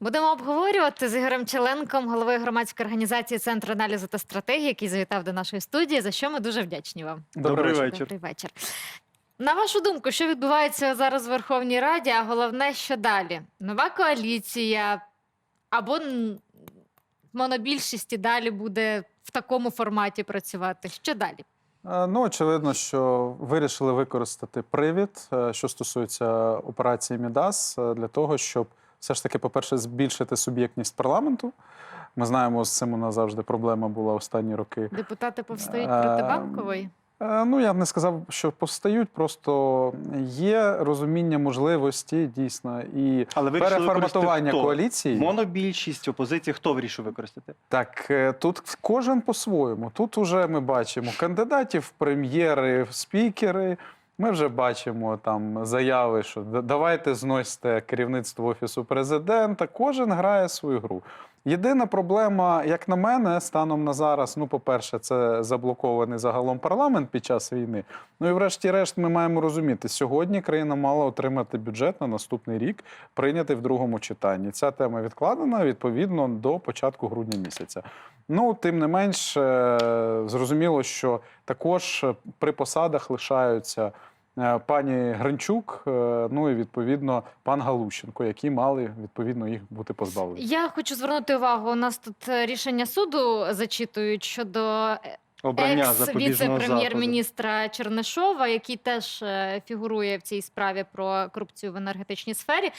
Будемо обговорювати з Ігорем Челенком, головою громадської організації Центр аналізу та стратегії, який завітав до нашої студії, за що ми дуже вдячні вам. Добрий вечір. Добрий вечір. На вашу думку, що відбувається зараз в Верховній Раді, а головне, що далі? Нова коаліція або монобільшість і далі буде в такому форматі працювати. Що далі? Ну, очевидно, що вирішили використати привід, е, що стосується операції Мідас, е, для того, щоб все ж таки, по-перше, збільшити суб'єктність парламенту. Ми знаємо, з цим у нас завжди проблема була останні роки. Депутати повстають Е, проти банкової? Е, Ну, я б не сказав, що повстають, просто є розуміння можливості дійсно і Але переформатування коаліції. Монобільшість, опозиція, хто вирішив використати? Так, е, тут кожен по-своєму. Тут уже ми бачимо кандидатів прем'єри, спікери. Ми вже бачимо там заяви, що давайте зносьте керівництво офісу президента. Кожен грає свою гру. Єдина проблема, як на мене, станом на зараз, ну, по-перше, це заблокований загалом парламент під час війни. Ну і врешті-решт, ми маємо розуміти, сьогодні країна мала отримати бюджет на наступний рік, прийнятий в другому читанні. Ця тема відкладена відповідно до початку грудня місяця. Ну, тим не менш, е, зрозуміло, що також при посадах лишаються пані Гринчук, е, ну і відповідно пан Галущенко, які мали відповідно їх бути позбавлені. Я хочу звернути увагу. У нас тут е, рішення суду зачитують щодо е, Обрання екс-віце-прем'єр-міністра Чернишова, який теж е, фігурує в цій справі про корупцію в енергетичній сфері.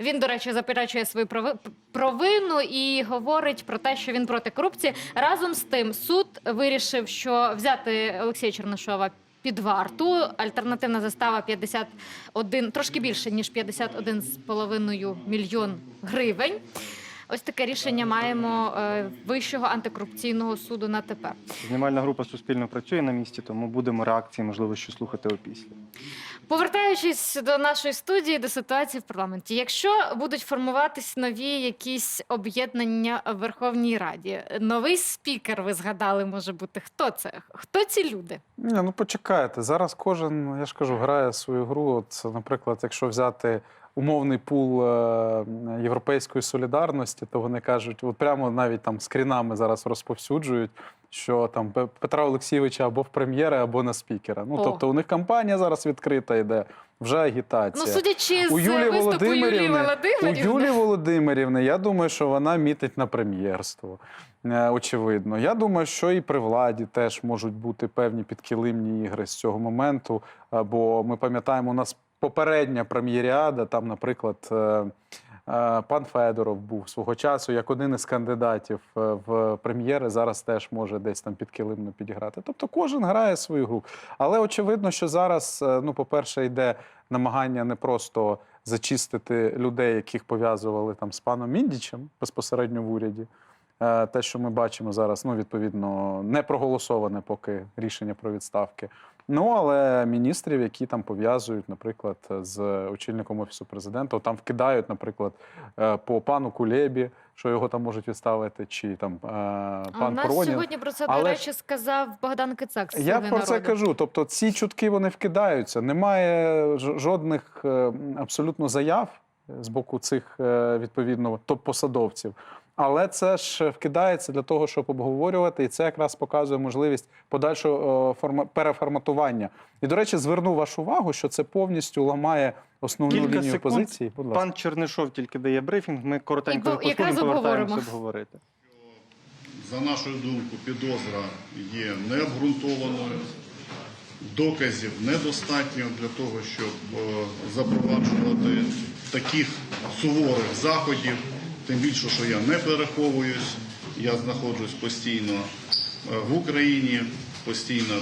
Він, до речі, заперечує свою прови- провину і говорить про те, що він проти корупції. Разом з тим, суд вирішив, що взяти Олексія Чернишова. Під варту альтернативна застава 51, трошки більше ніж 51,5 мільйон гривень. Ось таке рішення маємо е, Вищого антикорупційного суду на тепер. Знімальна група суспільно працює на місці, тому будемо реакції, можливо, що слухати опісля. Повертаючись до нашої студії, до ситуації в парламенті, якщо будуть формуватись нові якісь об'єднання в Верховній Раді, новий спікер, ви згадали, може бути хто це? Хто ці люди? Ні, ну почекайте. Зараз кожен, я ж кажу, грає свою гру. От, наприклад, якщо взяти умовний пул е, європейської солідарності, то вони кажуть, от прямо навіть там скрінами зараз розповсюджують, що там Петра Олексійовича або в прем'єри, або на спікера. Ну О. тобто у них кампанія зараз відкрита йде, вже агітація. Ну, судячи У Юлії виступу Юлії Володимирівни, у Юлії Володимирівни, я думаю, що вона мітить на прем'єрство. е, Очевидно. Я думаю, що і при владі теж можуть бути певні підкилимні ігри з цього моменту. Бо ми пам'ятаємо, у нас попередня прем'єріада, там, наприклад, е, е, пан Федоров був свого часу як один із кандидатів е, в прем'єри. Зараз теж може десь там підкилимно підіграти. Тобто кожен грає свою гру. Але очевидно, що зараз, ну, по-перше, йде намагання не просто зачистити людей, яких пов'язували там з паном Міндічем безпосередньо в уряді. Е, Те, що ми бачимо зараз, ну відповідно, не проголосоване поки рішення про відставки. Ну але міністрів, які там пов'язують, наприклад, з очільником офісу президента, там вкидають, наприклад, е, по пану Кулебі, що його там можуть відставити, чи там е, а у пан нас Коронін. сьогодні про це, до Але речі, сказав Богдан Кицак. з Я «Слуги про це кажу. Тобто, ці чутки вони вкидаються. Немає жодних абсолютно заяв з боку цих відповідно топ-посадовців. Але це ж вкидається для того, щоб обговорювати, і це якраз показує можливість подальшого е, форма- переформатування. І, до речі, зверну вашу увагу, що це повністю ламає основну Кілька лінію секунд. позиції. Будь ласка. Пан Чернишов тільки дає брифінг. Ми коротенько І послухаємо, повертаємося обговорити. За нашою думкою, підозра є необґрунтованою, доказів недостатньо для того, щоб е, запроваджувати таких суворих заходів. Тим більше, що я не переховуюсь, я знаходжусь постійно е, в Україні, постійно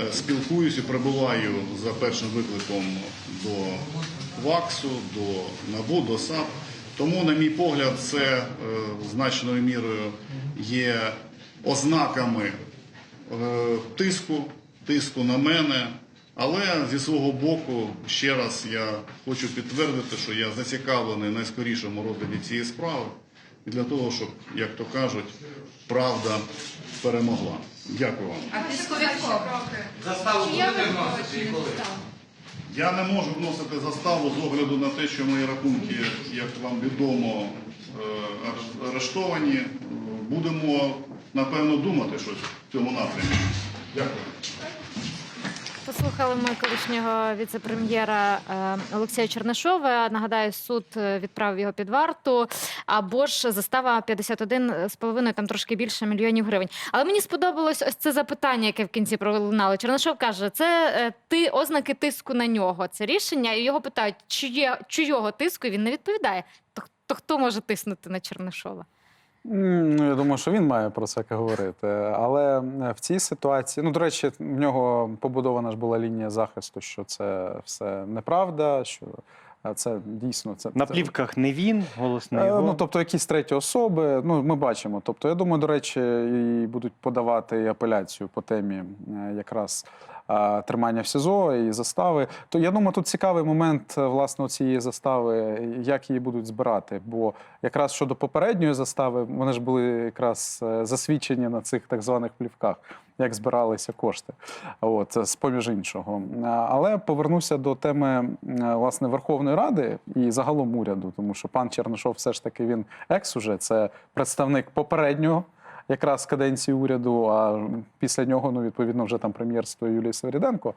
е, спілкуюсь і прибуваю за першим викликом до ВАКСу, до НАБУ, до САП. Тому, на мій погляд, це е, значною мірою є ознаками тиску, тиску на мене. Але зі свого боку, ще раз я хочу підтвердити, що я зацікавлений найскорішому розгляді цієї справи для того, щоб, як то кажуть, правда перемогла. Дякую вам. А? Заставу Чи будете вносити і коли? Я не можу вносити заставу з огляду на те, що мої рахунки, як вам відомо, е, арештовані. Будемо, напевно, думати щось в цьому напрямі. Дякую. Послухали ми колишнього віце-прем'єра е, Олексія Чернишова. Нагадаю, суд е, відправив його під варту. Або ж застава 51,5, там трошки більше мільйонів гривень. Але мені сподобалось ось це запитання, яке в кінці пролунало. Чернишов каже: це е, ти ознаки тиску на нього. Це рішення, і його питають, чиє, чийого тиску він не відповідає. То, то хто може тиснути на Чернишова? Ну, я думаю, що він має про це говорити. Але е, в цій ситуації, ну, до речі, в нього побудована ж була лінія захисту, що це все неправда, що е, це дійсно це На плівках не він, голос не Е, його. Ну, тобто якісь треті особи, ну ми бачимо. Тобто, я думаю, до речі, і будуть подавати апеляцію по темі якраз тримання в СІЗО і застави. То я думаю, тут цікавий момент е, власне цієї застави, як її будуть збирати. Бо якраз щодо попередньої застави, вони ж були якраз е, засвідчені на цих так званих плівках, як збиралися кошти. От з поміж іншого. Але повернуся до теми е, власне Верховної Ради і загалом уряду, тому що пан Чернишов все ж таки він екс уже це представник попереднього. Якраз каденції уряду, а після нього, ну відповідно, вже там прем'єрство Юлії Сверіденко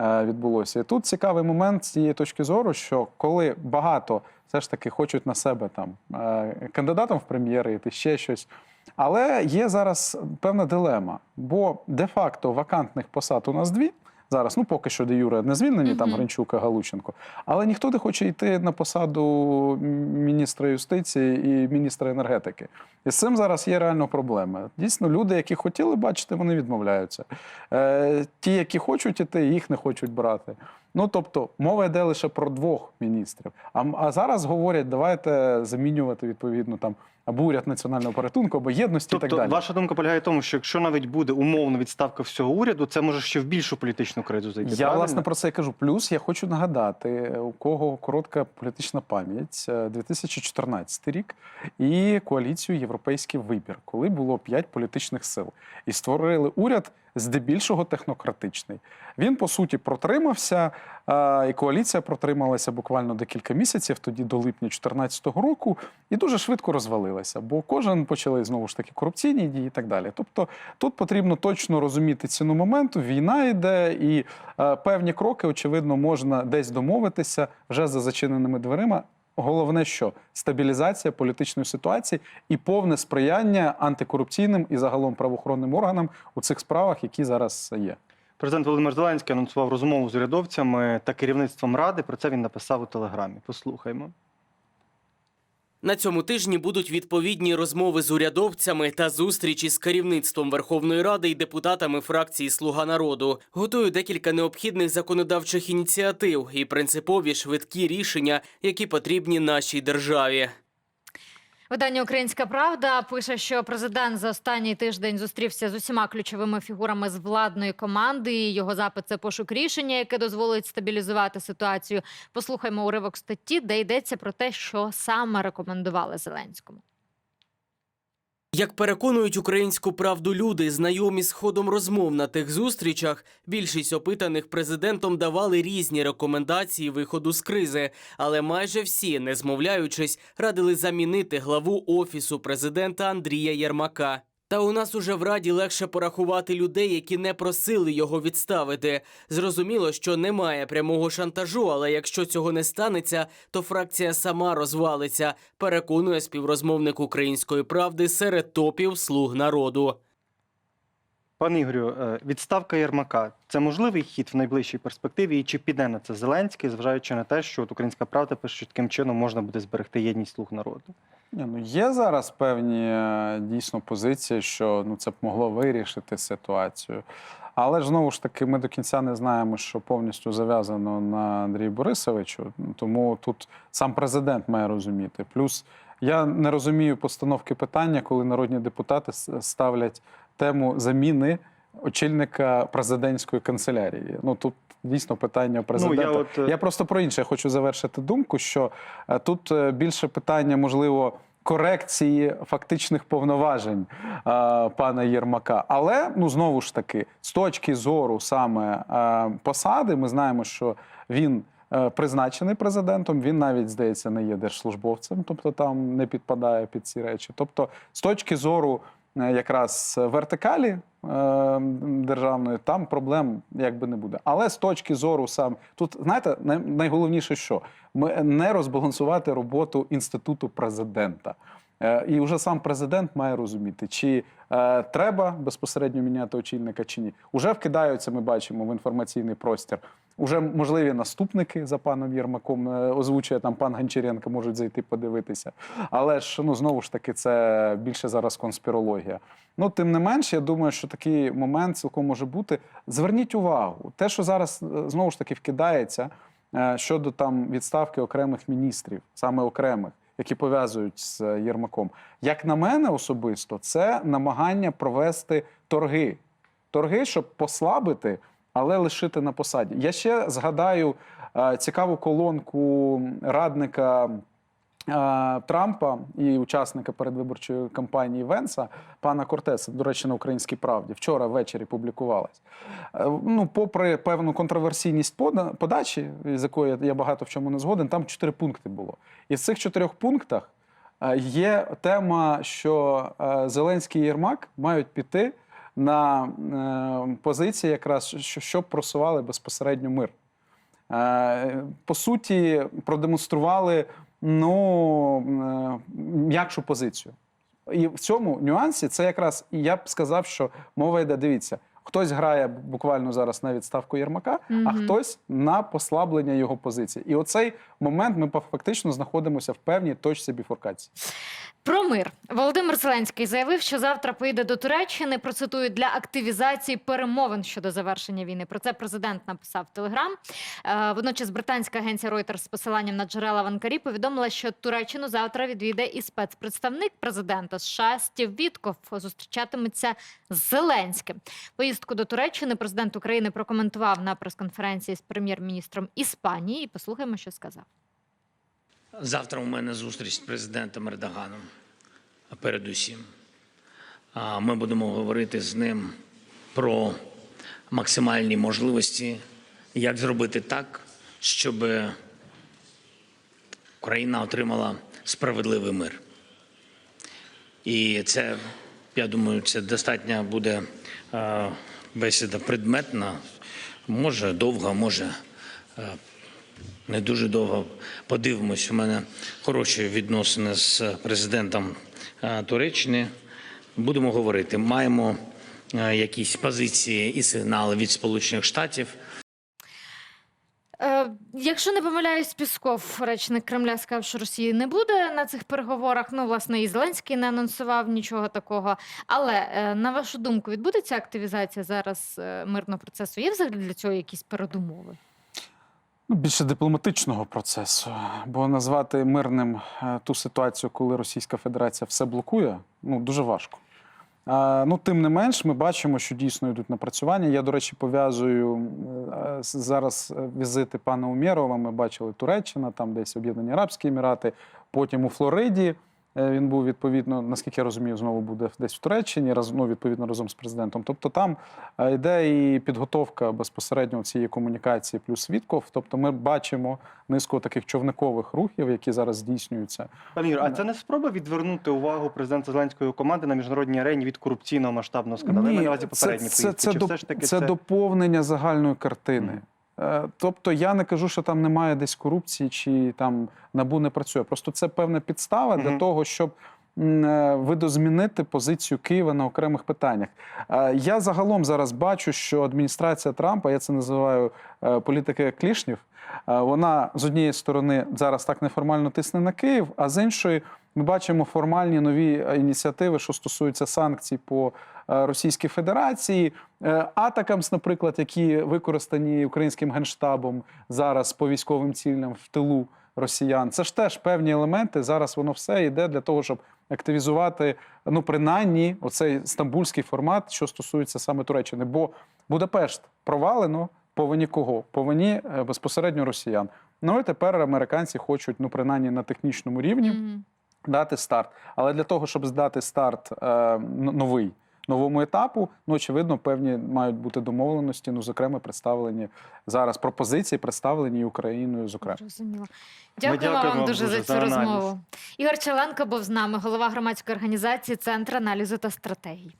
е, відбулося. І тут цікавий момент з цієї точки зору, що коли багато все ж таки хочуть на себе там е, кандидатом в прем'єри йти ще щось. Але є зараз певна дилема, бо де-факто вакантних посад у нас дві. Зараз, ну поки що де Юре не звільнені, там Мгм. Гринчук і Галученко. Але ніхто не хоче йти на посаду міністра юстиції і міністра енергетики. І з цим зараз є реально проблема. Дійсно, люди, які хотіли бачити, вони відмовляються. Е, ті, які хочуть іти, їх не хочуть брати. Ну тобто, мова йде лише про двох міністрів. А, а зараз говорять, давайте замінювати відповідно там або уряд національного порятунку, або єдності і Тобто, так далі. ваша думка полягає в тому, що якщо навіть буде умовно відставка всього уряду, це може ще в більшу політичну кризу зайти. Я правильно? власне про це і кажу. Плюс я хочу нагадати, у кого коротка політична пам'ять, е, 2014 рік і коаліцію Європейський вибір, коли було п'ять політичних сил, і створили уряд здебільшого технократичний. Він по суті протримався, е, і коаліція протрималася буквально декілька місяців, тоді до липня 2014 року, і дуже швидко розвалилася, бо кожен почали знову ж таки корупційні дії і так далі. Тобто тут потрібно точно розуміти ціну моменту. Війна йде, і певні кроки, очевидно, можна десь домовитися вже за зачиненими дверима. Головне, що стабілізація політичної ситуації і повне сприяння антикорупційним і загалом правоохоронним органам у цих справах, які зараз є. Президент Володимир Зеленський анонсував розмову з урядовцями та керівництвом ради. Про це він написав у телеграмі. Послухаймо. На цьому тижні будуть відповідні розмови з урядовцями та зустрічі з керівництвом Верховної Ради і депутатами фракції Слуга народу. Готую декілька необхідних законодавчих ініціатив і принципові швидкі рішення, які потрібні нашій державі. Видання Українська Правда пише, що президент за останній тиждень зустрівся з усіма ключовими фігурами з владної команди. Його запит це пошук рішення, яке дозволить стабілізувати ситуацію. Послухаймо уривок статті, де йдеться про те, що саме рекомендували Зеленському. Як переконують українську правду люди, знайомі з ходом розмов на тих зустрічах, більшість опитаних президентом давали різні рекомендації виходу з кризи, але майже всі, не змовляючись, радили замінити главу офісу президента Андрія Єрмака. Та у нас уже в раді легше порахувати людей, які не просили його відставити. Зрозуміло, що немає прямого шантажу, але якщо цього не станеться, то фракція сама розвалиться. Переконує співрозмовник української правди серед топів слуг народу. Пане Ігорю, е, відставка Єрмака це можливий хід в найближчій перспективі, і чи піде на це Зеленський, зважаючи на те, що от Українська правда пише, що таким чином можна буде зберегти єдність слуг народу? Ні, ну є зараз певні е, дійсно позиції, що ну це б могло вирішити ситуацію. Але ж знову ж таки, ми до кінця не знаємо, що повністю зав'язано на Андрію Борисовичу. Тому тут сам президент має розуміти. Плюс я не розумію постановки питання, коли народні депутати ставлять тему заміни очільника президентської канцелярії. Ну тут дійсно питання президента. Ну, я от, е, Я просто про інше хочу завершити думку, що е, тут е, більше питання, можливо, корекції фактичних повноважень е, пана Єрмака. Але ну знову ж таки, з точки зору саме е, посади, ми знаємо, що він. е, Призначений президентом, він навіть здається не є держслужбовцем, тобто там не підпадає під ці речі. Тобто, з точки зору якраз вертикалі е, державної, там проблем якби не буде. Але з точки зору сам тут, знаєте, найголовніше, що ми не розбалансувати роботу інституту президента. Е, І вже сам президент має розуміти, чи е, треба безпосередньо міняти очільника чи ні. Уже вкидаються, ми бачимо в інформаційний простір. Уже можливі наступники за паном Єрмаком е, озвучує там пан Гончаренко, можуть зайти подивитися. Але ж ну знову ж таки, це більше зараз конспірологія. Ну тим не менш, я думаю, що такий момент цілком може бути. Зверніть увагу, те, що зараз е, знову ж таки вкидається е, щодо там відставки окремих міністрів, саме окремих, які пов'язують з е, Єрмаком. Як на мене особисто, це намагання провести торги. Торги, щоб послабити, але лишити на посаді. Я ще згадаю е, цікаву колонку радника Трампа і учасника передвиборчої кампанії Венса, пана Кортеса, до речі, на українській правді, вчора ввечері публікувалась. Е, Ну, попри певну контроверсійність подачі, з якої я багато в чому не згоден, там чотири пункти було. І в цих чотирьох пунктах е, є тема, що е, Зеленський і Єрмак мають піти на позиції, якраз щоб просували безпосередньо мир. По суті, продемонстрували ну, е, м'якшу позицію. І в цьому нюансі це якраз я б сказав, що мова йде. Дивіться, хтось грає буквально зараз на відставку Єрмака, а хтось на послаблення його позиції. І оцей момент ми фактично знаходимося в певній точці біфуркації. Про мир Володимир Зеленський заявив, що завтра поїде до Туреччини. Процитую для активізації перемовин щодо завершення війни. Про це президент написав в Телеграм. Е, Водночас британська агенція Reuters з посиланням на джерела в Анкарі повідомила, що Туреччину завтра відвідає і спецпредставник президента США Стів Вітков. Зустрічатиметься з Зеленським. Поїздку до Туреччини президент України прокоментував на прес-конференції з прем'єр-міністром Іспанії. І послухаємо, що сказав. Завтра у мене зустріч з президентом Ердоганом. Передусім, ми будемо говорити з ним про максимальні можливості, як зробити так, щоб Україна отримала справедливий мир. І це, я думаю, це достатньо буде е, бесіда предметна, може довга, може е, не дуже довго. Подивимось, у мене хороші відносини з президентом е, Туреччини. Будемо говорити. Маємо якісь позиції і сигнали від Сполучених Штатів. Якщо не помиляюсь, Пісков, речник Кремля, сказав, що Росії не буде на цих переговорах. Ну, власне, і Зеленський не анонсував нічого такого. Але е, на вашу думку, відбудеться активізація зараз е, мирного процесу? Є взагалі для цього якісь передумови? Ну, більше дипломатичного процесу, бо назвати мирним е, ту ситуацію, коли Російська Федерація все блокує, ну дуже важко. Ну, тим не менш, ми бачимо, що дійсно йдуть напрацювання. Я, до речі, пов'язую е, зараз е, візити пана Умєрова. Ми бачили Туреччина, там десь Об'єднані Арабські Емірати, потім у Флориді. Е, Він був відповідно, наскільки я розумію, знову буде десь в Туреччині, раз, ну, відповідно разом з президентом. Тобто там е, йде і підготовка безпосередньо цієї комунікації, плюс Вітков. Тобто ми бачимо низку таких човникових рухів, які зараз здійснюються. Пане Юрію, а це не спроба відвернути увагу президента Зеленської команди на міжнародній арені від корупційного масштабного скандалу? Маю на увазі попередні це, поїздки. це, Чи доп- все ж таки це доповнення загальної картини. Е, Тобто я не кажу, що там немає десь корупції, чи там набу не працює. Просто це певна підстава для того, щоб е, видозмінити позицію Києва на окремих питаннях. Е, Я загалом зараз бачу, що адміністрація Трампа, я це називаю політики клішнів, вона з однієї сторони зараз так неформально тисне на Київ, а з іншої ми бачимо формальні нові е, ініціативи, що стосуються санкцій по е, Російській Федерації, Е, Атакамс, наприклад, які використані українським генштабом зараз по військовим цілям в тилу росіян. Це ж теж певні елементи. Зараз воно все йде для того, щоб активізувати, ну принаймні, оцей стамбульський формат, що стосується саме Туреччини. Бо Будапешт провалено по вині кого? По вині безпосередньо росіян. Ну і тепер американці хочуть, ну принаймні на технічному рівні Мгм. Дати старт. Але для того, щоб здати старт е, новий. Новому етапу, ну очевидно, певні мають бути домовленості. Ну, зокрема, представлені зараз пропозиції, представлені Україною. Зокрема, Зрозуміло. Дякуємо дякуємо вам вам дуже за цю розмову. Ігор Челенко був з нами, голова громадської організації Центр аналізу та стратегій.